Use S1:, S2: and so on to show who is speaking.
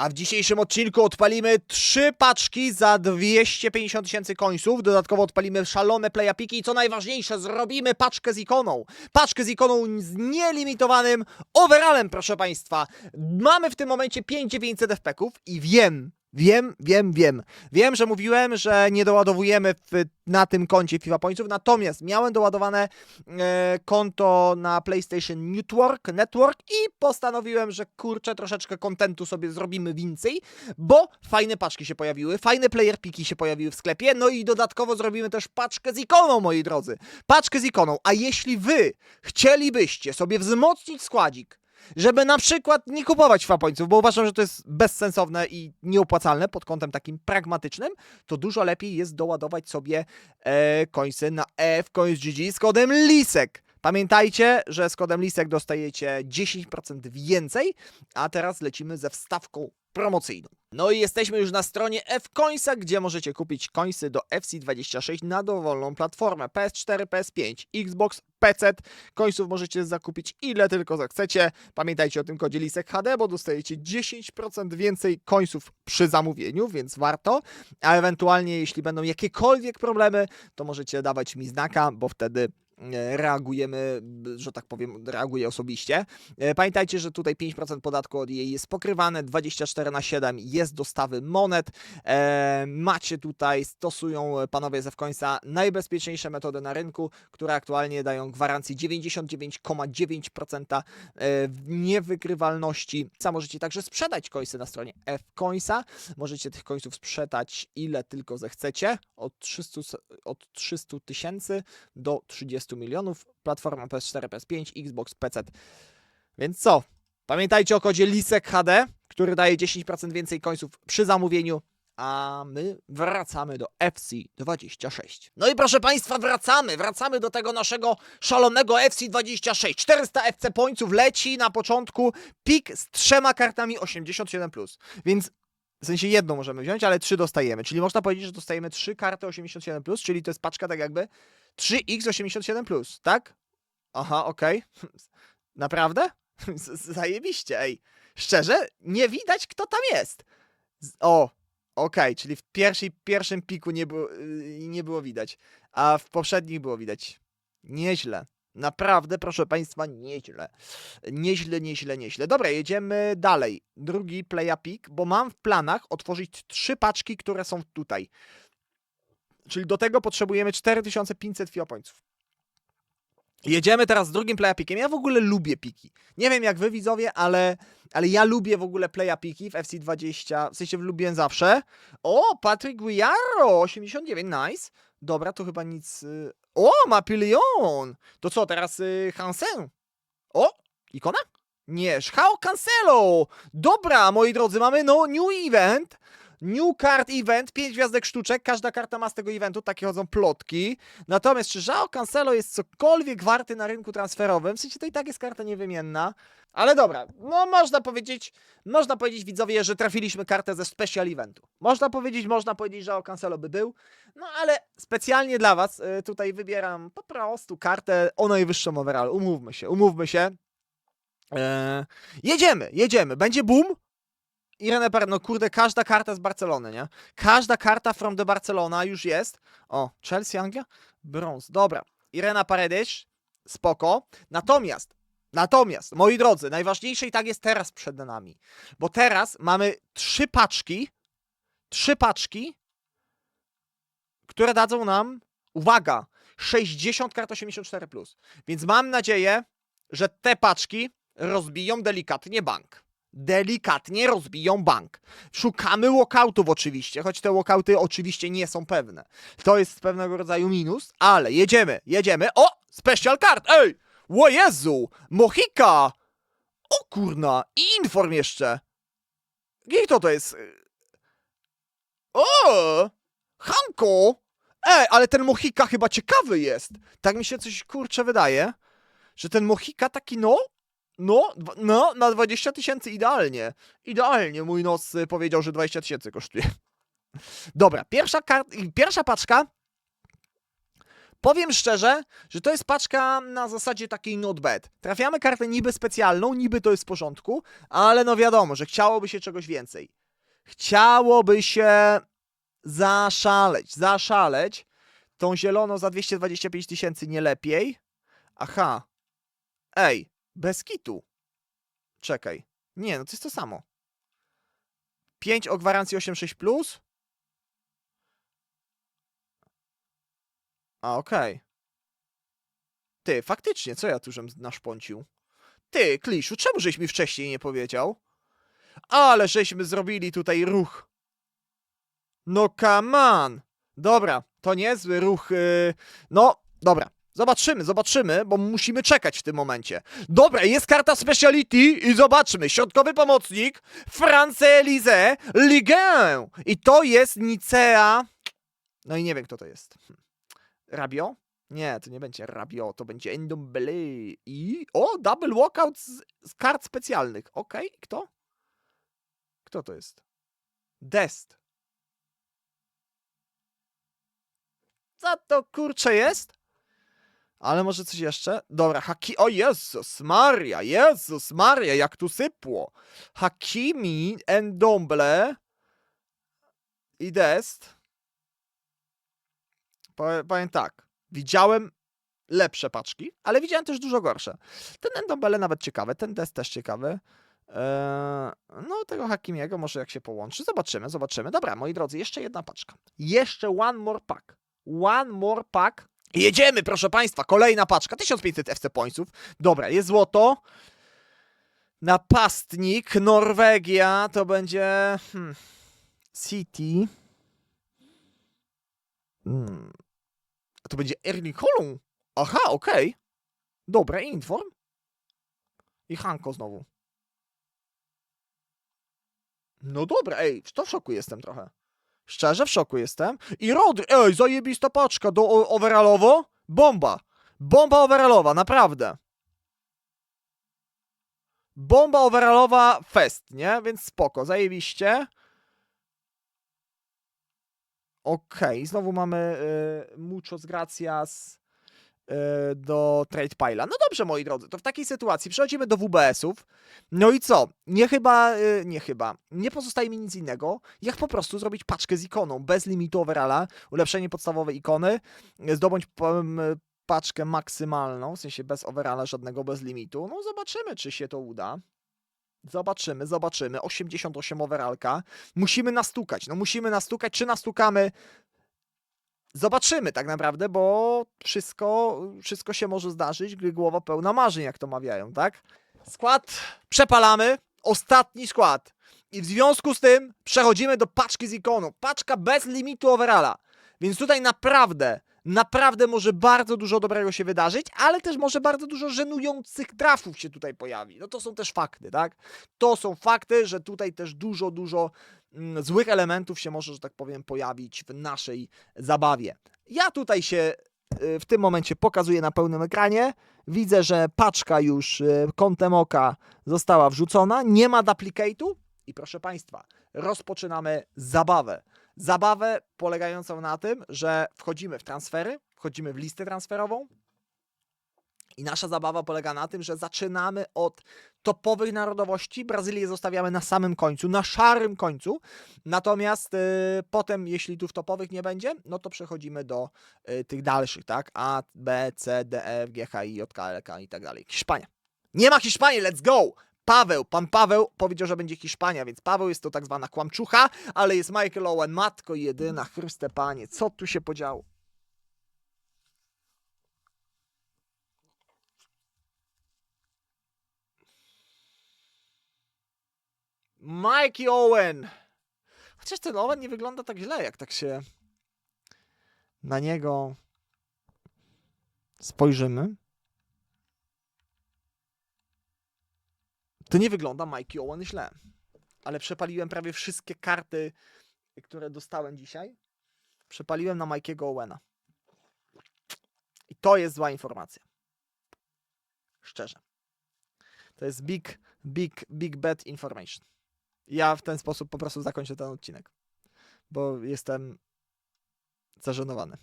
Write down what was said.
S1: A w dzisiejszym odcinku odpalimy trzy paczki za 250 tysięcy końców. Dodatkowo odpalimy szalone playapiki i co najważniejsze, zrobimy paczkę z ikoną. Paczkę z ikoną z nielimitowanym overallem, proszę Państwa. Mamy w tym momencie 5900 FP-ków i wiem, Wiem, wiem, wiem. Wiem, że mówiłem, że nie doładowujemy w, na tym koncie FIFA Pointsów, natomiast miałem doładowane e, konto na PlayStation Network, Network i postanowiłem, że kurczę, troszeczkę kontentu sobie zrobimy więcej, bo fajne paczki się pojawiły, fajne player piki się pojawiły w sklepie, no i dodatkowo zrobimy też paczkę z ikoną, moi drodzy. Paczkę z ikoną, a jeśli wy chcielibyście sobie wzmocnić składzik, żeby na przykład nie kupować fapońców, bo uważam, że to jest bezsensowne i nieopłacalne pod kątem takim pragmatycznym, to dużo lepiej jest doładować sobie e, końce na fcoins.gg z kodem LISEK. Pamiętajcie, że z kodem LISEK dostajecie 10% więcej, a teraz lecimy ze wstawką promocyjną. No i jesteśmy już na stronie fcoinsa, gdzie możecie kupić końsy do FC26 na dowolną platformę PS4, PS5, Xbox, PC. Końców możecie zakupić ile tylko zechcecie. Pamiętajcie o tym kodzie LISEK HD, bo dostajecie 10% więcej końców przy zamówieniu, więc warto. A ewentualnie, jeśli będą jakiekolwiek problemy, to możecie dawać mi znaka, bo wtedy reagujemy, że tak powiem, reaguję osobiście. E, Pamiętajcie, że tutaj 5% podatku od jej jest pokrywane, 24 na 7 jest dostawy monet. E, macie tutaj, stosują panowie ze Fcoinsa najbezpieczniejsze metody na rynku, które aktualnie dają gwarancję 99,9% e, niewykrywalności. Sam możecie także sprzedać coinsy na stronie Fcoinsa. Możecie tych coinsów sprzedać ile tylko zechcecie, od 300 s- od 300 tysięcy do 30 milionów. Platforma PS4, PS5, Xbox, PC. Więc co? Pamiętajcie o kodzie LISEK HD, który daje 10% więcej końców przy zamówieniu. A my wracamy do FC26. No i proszę Państwa, wracamy, wracamy do tego naszego szalonego FC26. 400 FC pońców leci na początku, pik z trzema kartami 87+. Więc w sensie jedną możemy wziąć, ale trzy dostajemy. Czyli można powiedzieć, że dostajemy trzy karty 87+, czyli to jest paczka tak jakby 3x87+, tak? Aha, okej. Naprawdę? Z- Zajebiście, ej. Szczerze, nie widać, kto tam jest. O, okej, czyli w pierwszej, pierwszym piku nie było, yy, nie było widać, a w poprzednich było widać. Nieźle. Naprawdę, proszę Państwa, nieźle. Nieźle, nieźle, nieźle. Dobra, jedziemy dalej. Drugi playa pick, bo mam w planach otworzyć trzy paczki, które są tutaj. Czyli do tego potrzebujemy 4500 fiopońców. Jedziemy teraz z drugim playapikiem. Ja w ogóle lubię piki. Nie wiem jak wy widzowie, ale, ale ja lubię w ogóle playapiki w FC20. W sensie lubiłem zawsze. O, Patrick Guiaro, 89, nice. Dobra, to chyba nic... y, O, Mapillion! To co, teraz y, Hansen? O, ikona? Nie, Szhao Cancelo! Dobra, moi drodzy, mamy no new event. New card event, 5 gwiazdek sztuczek, każda karta ma z tego eventu, takie chodzą plotki. Natomiast czy Żao Cancelo jest cokolwiek warty na rynku transferowym? W sensie to i tak jest karta niewymienna. Ale dobra, no można powiedzieć, można powiedzieć widzowie, że trafiliśmy kartę ze special eventu. Można powiedzieć, można powiedzieć, że o Cancelo by był. No ale specjalnie dla was y, tutaj wybieram po prostu kartę o najwyższym overall. Umówmy się, umówmy się. Eee, jedziemy, jedziemy. Będzie boom. Irene Par, no kurde, każda karta z Barcelony, nie? Każda karta from the Barcelona już jest. O, Chelsea, Anglia? Brąz, dobra. Irena Paredes, spoko. Natomiast, natomiast, moi drodzy, najważniejsze i tak jest teraz przed nami. Bo teraz mamy trzy paczki, trzy paczki, które dadzą nam, uwaga, 60 kart 84+. Więc mam nadzieję, że te paczki rozbiją delikatnie bank. Delikatnie rozbiją bank. Szukamy walkoutów oczywiście, choć te walkouty oczywiście nie są pewne. To jest pewnego rodzaju minus, ale jedziemy, jedziemy. O! Special card! Ej! O Jezu! Mohika! O kurna! I inform jeszcze! I kto to jest? O! Hanko! Ej, ale ten Mohika chyba ciekawy jest. Tak mi się coś kurcze wydaje, że ten Mohika taki no, no, no, na 20 tysięcy idealnie. Idealnie mój nos y, powiedział, że 20 tysięcy kosztuje. Dobra, pierwsza, kart, pierwsza paczka. Powiem szczerze, że to jest paczka na zasadzie takiej not bad. Trafiamy kartę niby specjalną, niby to jest w porządku, ale no wiadomo, że chciałoby się czegoś więcej. Chciałoby się zaszaleć, zaszaleć. Tą zieloną za 225 tysięcy nie lepiej. Aha. Ej, bez kitu. Czekaj. Nie, no to jest to samo. 5 o gwarancji 8.6+. Plus. A, okej. Ty, faktycznie, co ja tu żem naszpącił? Ty, Kliszu, czemu żeś mi wcześniej nie powiedział? Ale żeśmy zrobili tutaj ruch. No come on. Dobra, to niezły ruch. Yy... No, dobra. Zobaczymy, zobaczymy, bo musimy czekać w tym momencie. Dobra, jest karta Speciality i zobaczmy. Środkowy pomocnik, France Elise, Ligue I to jest Nicea. No i nie wiem, kto to jest. Hm. Rabio? Nie, to nie będzie Rabio, to będzie Endombele. I... O, double walkout z, z kart specjalnych. Okej, kto? Kto to jest? Dest. Co to kurcze jest? Ale może coś jeszcze? Dobra, Haki... O Jezus Maria, Jezus Maria, jak tu sypło. Hakimi, Endomble i Dest. Pow- Powiem tak, widziałem lepsze paczki, ale widziałem też dużo gorsze. Ten Endombele nawet ciekawy, ten Dest też ciekawy. Eee, no, tego Hakimiego może jak się połączy. Zobaczymy, zobaczymy. Dobra, moi drodzy, jeszcze jedna paczka. Jeszcze one more pack. One more pack. Jedziemy, proszę Państwa, kolejna paczka. 1500 FC Pointsów. Dobra, jest złoto. Napastnik, Norwegia, to będzie... Hmm, City. Hmm. To będzie Erling Holm. Aha, okej. Dobra, Inform. I Hanko znowu. No dobra, ej, to w szoku jestem trochę. Szczerze w szoku jestem. I Rodry, ej, zajebista paczka do o- overallowo. Bomba. Bomba overallowa, naprawdę. Bomba overallowa fest, nie? Więc spoko, zajebiście. Okej, znowu mamy y, muchos gracias do Trade Pile'a. No dobrze, moi drodzy, to w takiej sytuacji przechodzimy do WBS-ów. No i co? Nie chyba, y, nie chyba, nie pozostaje mi nic innego, jak po prostu zrobić paczkę z ikoną, bez limitu overalla, ulepszenie podstawowej ikony, y, zdobądź paczkę maksymalną, w sensie bez overalla, żadnego bez limitu. No zobaczymy, czy się to uda. Zobaczymy, zobaczymy. 88 overallka. Musimy nastukać. No musimy nastukać. Czy nastukamy? Zobaczymy tak naprawdę, bo wszystko, wszystko się może zdarzyć, gdy głowa pełna marzeń, jak to mawiają, tak? Skład przepalamy. Ostatni skład. I w związku z tym przechodzimy do paczki z ikoną. Paczka bez limitu overalla. Więc tutaj naprawdę, naprawdę może bardzo dużo dobrego się wydarzyć, ale też może bardzo dużo żenujących trafów się tutaj pojawi. No to są też fakty, tak? To są fakty, że tutaj też dużo, dużo mm, złych elementów się może, że tak powiem, pojawić w naszej zabawie. Ja tutaj się y, w tym momencie pokazuję na pełnym ekranie. Widzę, że paczka już y, kątem oka została wrzucona. Nie ma duplicate'u. I proszę Państwa, rozpoczynamy zabawę. Zabawę polegającą na tym, że wchodzimy w transfery, wchodzimy w listę transferową. I nasza zabawa polega na tym, że zaczynamy od topowych narodowości. Brazylię zostawiamy na samym końcu, na szarym końcu. Natomiast y, potem, jeśli tu w topowych nie będzie, no to przechodzimy do y, tych dalszych, tak? A, B, C, D, E, F, G, H, I, J, K, L, K i tak dalej. Hiszpania. Nie ma Hiszpanii, let's go! Paweł, pan Paweł powiedział, że będzie Hiszpania, więc Paweł jest to tak zwana kłamczucha, ale jest Michael Owen, matko jedyna, Chryste Panie, co tu się podziało? Mikey Owen! Chociaż ten Owen nie wygląda tak źle, jak tak się na niego spojrzymy. To nie wygląda Mikey Owen źle. Ale przepaliłem prawie wszystkie karty, które dostałem dzisiaj. Przepaliłem na Mikey'ego Owena. I to jest zła informacja. Szczerze. To jest big, big, big bad information. Ja w ten sposób po prostu zakończę ten odcinek. Bo jestem zażenowany.